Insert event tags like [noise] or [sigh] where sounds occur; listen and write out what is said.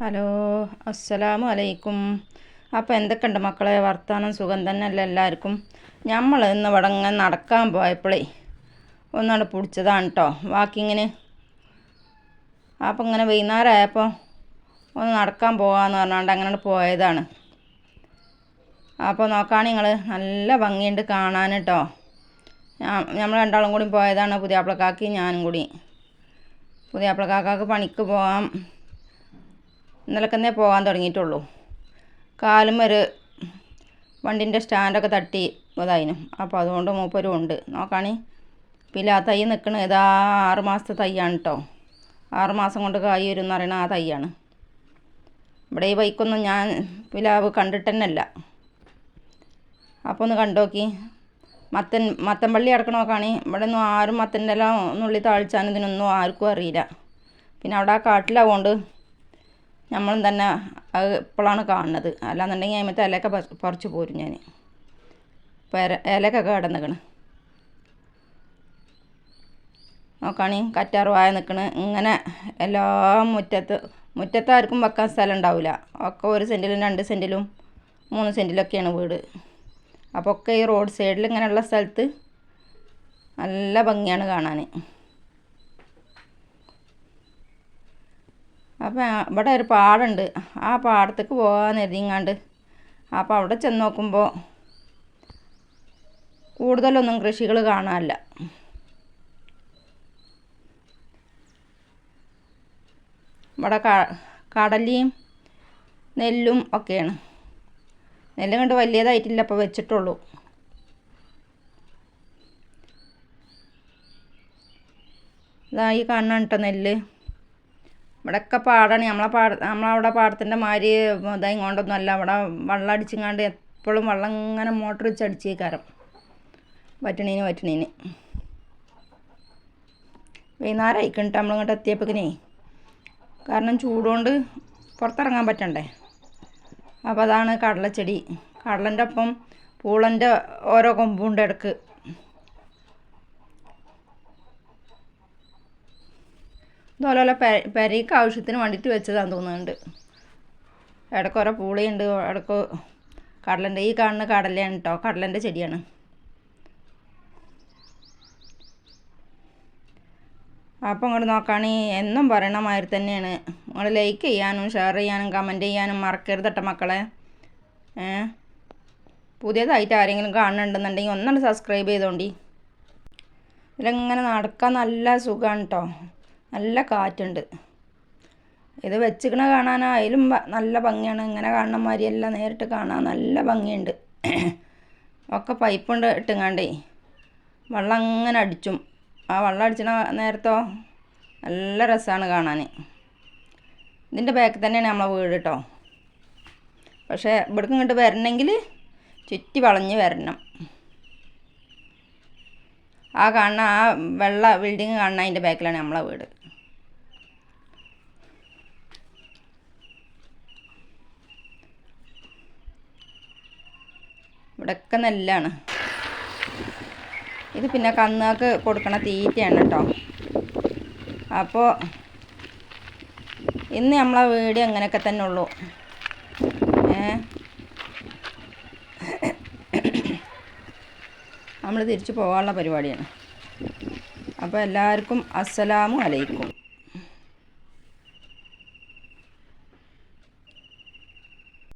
Hello അസ്സലാമു അലൈക്കും അപ്പോൾ എന്തൊക്കെയുണ്ട് മക്കളെ? വർത്താനം സുഖം തന്നെ തന്നെയല്ല എല്ലാവർക്കും? നമ്മൾ ഇന്ന് വടങ്ങ നടക്കാൻ പോയപ്പോഴേ ഒന്നാണ് പിടിച്ചതാണ് കേട്ടോ വാക്കിങ്ങിന് അപ്പോൾ ഇങ്ങനെ വൈകുന്നേരം ആയപ്പോൾ ഒന്ന് നടക്കാൻ പോകാമെന്ന് പറഞ്ഞാണ്ട് അങ്ങനെ പോയതാണ്. അപ്പോൾ നോക്കുകയാണെങ്കിൽ നിങ്ങൾ നല്ല ഭംഗിയുണ്ട് കാണാൻ കേട്ടോ നമ്മൾ രണ്ടാളും കൂടി പോയതാണ് പുതിയാപ്പിളക്കാക്കി ഞാനും കൂടി. പുതിയാപ്പിളക്കാക്കാക്ക് പണിക്ക് പോകാം ഇന്നലെ പോകാൻ തുടങ്ങിയിട്ടുള്ളൂ. കാലും ഒരു വണ്ടിന്റെ സ്റ്റാൻഡൊക്കെ തട്ടി ഇതായിന്. അപ്പോൾ അതുകൊണ്ട് മൂപ്പരും ഉണ്ട്. നോക്കാണി. പിന്നെ ആ തൈ നിൽക്കണ ഇതാ ആറ് മാസത്തെ തൈയാണ് കേട്ടോ ആറ് മാസം കൊണ്ട് കായ് വരും എന്ന് പറയുന്ന ആ തൈയാണ്. ഇവിടെ ഈ ബൈക്കൊന്നും ഞാൻ പിലാവ് കണ്ടിട്ട് തന്നെയല്ല അപ്പോൾ ഒന്ന് കണ്ടോക്കി. മത്തൻ മത്തൻ പള്ളി അടക്കണ നോക്കാണി. ഇവിടെ ഒന്നും ആരും മത്തന്റെ എല്ലാം നുള്ളി താഴ്ച്ചാൻ ഇതിനൊന്നും ആർക്കും അറിയില്ല. പിന്നെ അവിടെ ആ കാട്ടിലാവുകൊണ്ട് നമ്മളും തന്നെ അത് ഇപ്പോഴാണ് കാണുന്നത്. അല്ലാന്നുണ്ടെങ്കിൽ അതിമത്തെ ഇലയൊക്കെ പറിച്ച് പോരും ഞാൻ ഇപ്പോൾ ഇലയൊക്കെ കിടന്നിക്കണ്. നോക്കാണി കറ്റാറ് വായ നിൽക്കണ് ഇങ്ങനെ എല്ലാ മുറ്റത്ത് മുറ്റത്ത് ആർക്കും വെക്കാൻ സ്ഥലം ഉണ്ടാവില്ല ഒക്കെ ഒരു സെന്റിലും രണ്ട് സെന്റിലും മൂന്ന് സെന്റിലൊക്കെയാണ് വീട്. അപ്പോൾ ഒക്കെ ഈ റോഡ് സൈഡിൽ ഇങ്ങനെയുള്ള സ്ഥലത്ത് നല്ല ഭംഗിയാണ് കാണാൻ അപ്പോൾ ഇവിടെ ഒരു പാടുണ്ട്. ആ പാടത്തേക്ക് പോകാമെന്ന് എഴുതിങ്ങാണ്ട് അവിടെ ചെന്ന് നോക്കുമ്പോൾ കൂടുതലൊന്നും കൃഷികൾ കാണാനില്ല. ഇവിടെ കടലിയും നെല്ലും ഒക്കെയാണ്. നെല്ല് കണ്ട് വലിയതായിട്ടില്ല അപ്പോൾ വെച്ചിട്ടുള്ളൂ. ഇതാ ഈ നെല്ല്. ഇവിടെയൊക്കെ പാടാണ്. നമ്മളെ പാട നമ്മളവിടെ പാടത്തിന്റെ മാതിരി ഇതായി കൊണ്ടൊന്നുമല്ല അവിടെ വെള്ളം അടിച്ചിങ്ങാണ്ട് എപ്പോഴും വെള്ളം ഇങ്ങനെ മോട്ടർ വെച്ച് അടിച്ചേക്കാരം. വറ്റണീന് വറ്റണീന് വൈകുന്നേരം ആയിക്കണിട്ട് നമ്മളിങ്ങോട്ട് എത്തിയപ്പോക്കിനേ. കാരണം ചൂടുകൊണ്ട് പുറത്തിറങ്ങാൻ പറ്റണ്ടേ. അപ്പോൾ അതാണ് കടലച്ചെടി. കടലന്റെ ഒപ്പം പൂളന്റെ ഓരോ കൊമ്പുണ്ട് ഇടയ്ക്ക്. ഇതുപോലെ പെരയ്ക്ക് ആവശ്യത്തിന് വേണ്ടിയിട്ട് വെച്ചതാന്ന് തോന്നുന്നുണ്ട്. ഇടയ്ക്ക് ഓരോ പൂളിയുണ്ട് ഇടയ്ക്ക് കടലന്റെ ഈ കാണുന്ന കടലയാണ് കേട്ടോ കടലന്റെ ചെടിയാണ്. അപ്പം ഇങ്ങോട്ട് നോക്കുകയാണെങ്കിൽ എന്നും പറയണ മാതിരി തന്നെയാണ്. നിങ്ങൾ ലൈക്ക് ചെയ്യാനും ഷെയർ ചെയ്യാനും കമന്റ് ചെയ്യാനും മറക്കരുത് കേട്ടോ മക്കളെ പുതിയതായിട്ട് ആരെങ്കിലും കാണുന്നുണ്ടെന്നുണ്ടെങ്കിൽ ഒന്നാണ് സബ്സ്ക്രൈബ് ചെയ്തോണ്ടി. ഇതിലിങ്ങനെ നടക്കാൻ നല്ല സുഖമാണ് കേട്ടോ നല്ല കാറ്റുണ്ട്. ഇത് വെച്ചിക്കണ കാണാൻ അതിലും നല്ല ഭംഗിയാണ്. ഇങ്ങനെ കാണുന്ന മാതിരിയല്ല നേരിട്ട് കാണാൻ നല്ല ഭംഗിയുണ്ട്. [clears throat] ഒക്കെ പൈപ്പുണ്ട് ഇട്ടുങ്ങാണ്ടേ. വെള്ളം അങ്ങനെ അടിച്ചും. ആ വെള്ളം അടിച്ചണ നേരത്തോ നല്ല രസമാണ് കാണാൻ ഇതിന്റെ ബാക്കിൽ തന്നെയാണ് നമ്മളെ വീട് കേട്ടോ പക്ഷേ ഇവിടേക്ക് ഇങ്ങോട്ട് വരണമെങ്കിൽ ചുറ്റി വളഞ്ഞ് വരണം. ആ കാണുന്ന ആ വെള്ള ബിൽഡിങ് കാണുന്ന അതിന്റെ ബാക്കിലാണ് നമ്മളെ വീട്. ഇവിടെയൊക്കെ നെല്ലാണ്. ഇത് പിന്നെ കന്നുകൾക്ക് കൊടുക്കണ തീറ്റയാണ് കേട്ടോ അപ്പോൾ ഇന്ന് നമ്മളെ വീട് അങ്ങനെയൊക്കെ തന്നെ ഉള്ളൂ. ഏ? നമ്മൾ തിരിച്ചു പോകാനുള്ള പരിപാടിയാണ്. അപ്പോൾ എല്ലാവർക്കും അസ്സലാമു അലൈക്കും.